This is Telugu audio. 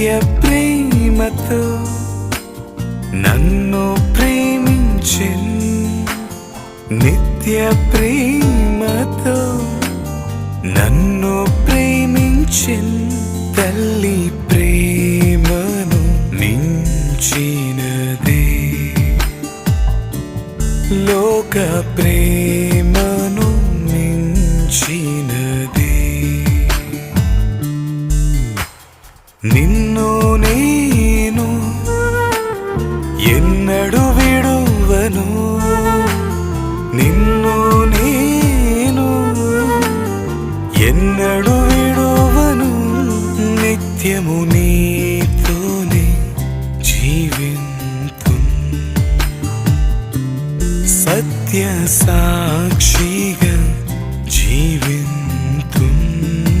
నిత్య ప్రేమతో నన్ను ప్రేమించిన్ నిత్య ప్రేమతో నన్ను ప్రేమించిన్ తల్లి ప్రేమను మించినదే. లోక ప్రేమ నిన్ను నేను ఎన్నడు విడువను. నిన్ను నేను ఎన్నడు విడువను. నిత్యము నీతోనే జీవింతు సత్య సాక్షి